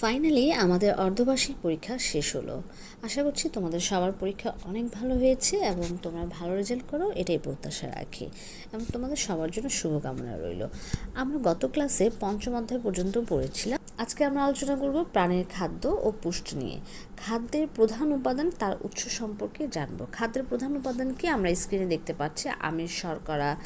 Finally আমাদের অর্ধবার্ষিক পরীক্ষা শেষ হলো। আশা করছি তোমাদের সবার পরীক্ষা অনেক ভালো হয়েছে এবং তোমরা ভালো রেজাল্ট করো, এটাই প্রত্যাশা রাখি। এবং তোমাদের সবার জন্য শুভকামনা রইল। আমরা গত ক্লাসে পঞ্চম অধ্যায় পর্যন্ত পড়েছিলাম। আজকে আমরা আলোচনা করব প্রাণীর খাদ্য ও পুষ্টি নিয়ে। খাদ্যের প্রধান উপাদান তার উৎস সম্পর্কে জানব। খাদ্যের প্রধান উপাদান কি? আমরা স্ক্রিনে দেখতে পাচ্ছি আমিষ, শর্করা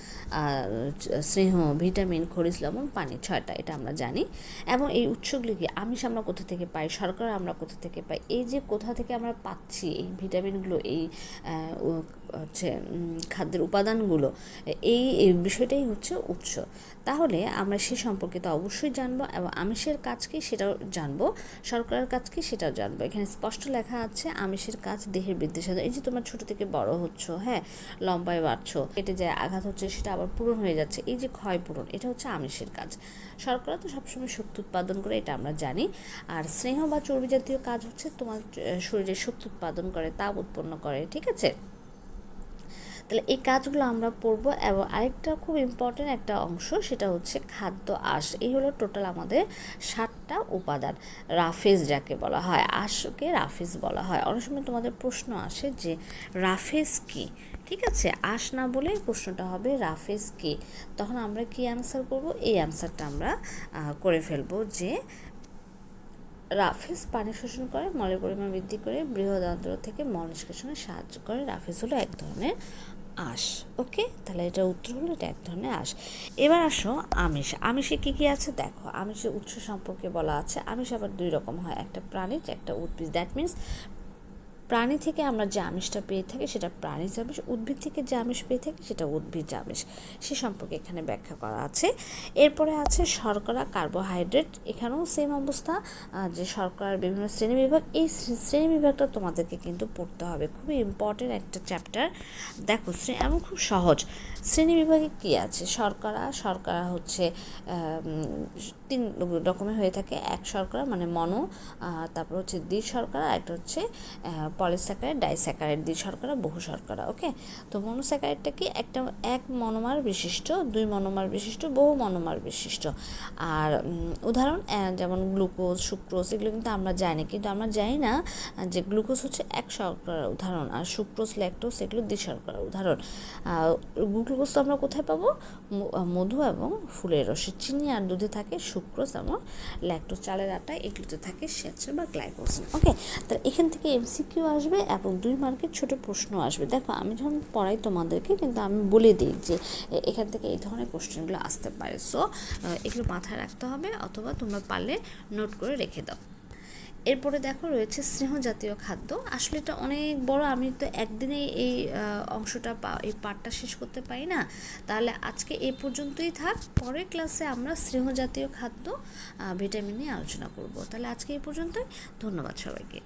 স্নেহ, ভিটামিন, খনিজ লবণ, পানি, ছয়টা, এটা আমরা জানি। এবং এই উৎসগুলি কি আমিষ কোথা থেকে পাই, শর্করা আমরা কোথা থেকে পাই, এই যে কোথা থেকে আমরা পাচ্ছি এই ভিটামিনগুলো, এই হচ্ছে খাদ্যের উপাদানগুলো, এই বিষয়টাই হচ্ছে উৎস। তাহলে আমরা সে সম্পর্কে তো অবশ্যই জানব এবং আমিষের কাজ কি সেটাও জানব, শর্করার কাজ কি সেটাও জানব। এখানে স্পষ্ট লেখা আছে, আমিষের কাজ দেহের বৃদ্ধি সাধন এই যে তোমার ছোট থেকে বড় হচ্ছ হ্যাঁ লম্বায় বাড়ছো, কেটে যায়, আঘাত হচ্ছে, সেটা আবার পূরণ হয়ে যাচ্ছে, এই যে ক্ষয় পূরণ, এটা হচ্ছে আমিষের কাজ। শর্করা তো সবসময় শক্তি উৎপাদন করে, এটা আমরা জানি। আর স্নেহ বা চর্বি জাতীয় কাজ হচ্ছে তোমার শরীরে শক্তি উৎপাদন করে, তাপ উৎপন্ন করে, ঠিক আছে? তাহলে এই কাজগুলো আমরা পড়ব এবং আরেকটা খুব ইম্পর্টেন্ট একটা অংশ সেটা হচ্ছে খাদ্য আঁশ। এই হলো টোটাল আমাদের সাতটা উপাদান, রাফেজ যাকে বলা হয়, আঁশকে রাফেজ বলা হয়। অনেক সময় তোমাদের প্রশ্ন আসে যে রাফেজ কি? ঠিক আছে? আঁশ না বলে প্রশ্নটা হবে রাফেজ কি? তখন আমরা কি অ্যান্সার করব? এই অ্যান্সারটা আমরা করে ফেলব যে রাফেজ পানি শোষণ করে, মলের পরিমাণ বৃদ্ধি করে বৃহদান্ত্র থেকে মল নিষ্কাশনে সাহায্য করে। রাফেজ হলো এক ধরনের আঁশ, ওকে? তাহলে এটা উত্তর হলো এটা এক ধরনের আঁশ। এবার আসো আমিষ। আমিষে কী কী আছে? দেখো, আমিষের উৎস সম্পর্কে বলা আছে। আমিষ আবার দুই রকম হয়, একটা প্রাণীজ, একটা উদ্ভিদ। দ্যাট মিন্স প্রাণী থেকে আমরা যে আমিষটা পেয়ে থাকি, সেটা প্রাণী আমিষ, উদ্ভিদ থেকে যে আমিষ পেয়ে থাকি, সেটা উদ্ভিজ আমিষ। সে সম্পর্কে এখানে ব্যাখ্যা করা আছে। এরপরে আছে শর্করা, কার্বোহাইড্রেট। এখানেও সেম অবস্থা যে শর্করার বিভিন্ন শ্রেণীবিভাগ এই শ্রে- শ্রেণীবিভাগটা তোমাদেরকে কিন্তু পড়তে হবে। খুবই ইম্পর্টেন্ট একটা চ্যাপ্টার দেখো, শ্রে- এবং খুব সহজ। শ্রেণীবিভাগে কী আছে? শর্করা শর্করা হচ্ছে তিন রকমের হয়ে থাকে। এক শর্করা মানে মনো তারপর হচ্ছে দ্বি শর্করা একটা হচ্ছে পলিস্যাকারাইড ডাইস্যাকারাইড দ্বি শর্করা, বহু শর্করা ওকে তো মনোস্যাকারাইডটা কি একটা, এক মনোমার বিশিষ্ট, দুই মনোমার বিশিষ্ট, বহু মনোমার বিশিষ্ট। আর উদাহরণ যেমন গ্লুকোজ, সুক্রোজ, এগুলো কিন্তু আমরা জানি, কিন্তু আমরা জানি না যে গ্লুকোজ হচ্ছে এক শর্করার উদাহরণ, আর সুক্রোজ, ল্যাকটোজ, এগুলো দ্বি শর্করার উদাহরণ। গ্লুকোজ তো আমরা কোথায় পাবো? মধু এবং ফুলের রসে। চিনি আর দুধে থাকে সুক্রোজ এবং ল্যাকটোজ, চালের আটা এগুলোতে থাকে শ্বেতসার বা গ্লাইকোজেন ওকে তাহলে এখান থেকে এমসিকিউ আসবে এবং দুই মার্কের ছোট প্রশ্ন আসবে। দেখো, আমি যখন পড়াই তোমাদেরকে, কিন্তু আমি বলে দিই যে এখান থেকে এই ধরনের কোশ্চেনগুলো আসতে পারে। সো এগুলো মাথায় রাখতে হবে, অথবা তোমরা পারলে নোট করে রেখে দাও। এরপরে দেখো, রয়েছে স্নেহ জাতীয় খাদ্য। আসলে এটা অনেক বড়, আমি তো একদিনে এই অংশটা এই পার্টটা শেষ করতে পারি না। তাহলে আজকে এ পর্যন্তই থাক। পরের ক্লাসে আমরা স্নেহ জাতীয় খাদ্য ভিটামিন নিয়ে আলোচনা করব। তাহলে আজকে এই পর্যন্তই। ধন্যবাদ সবাইকে।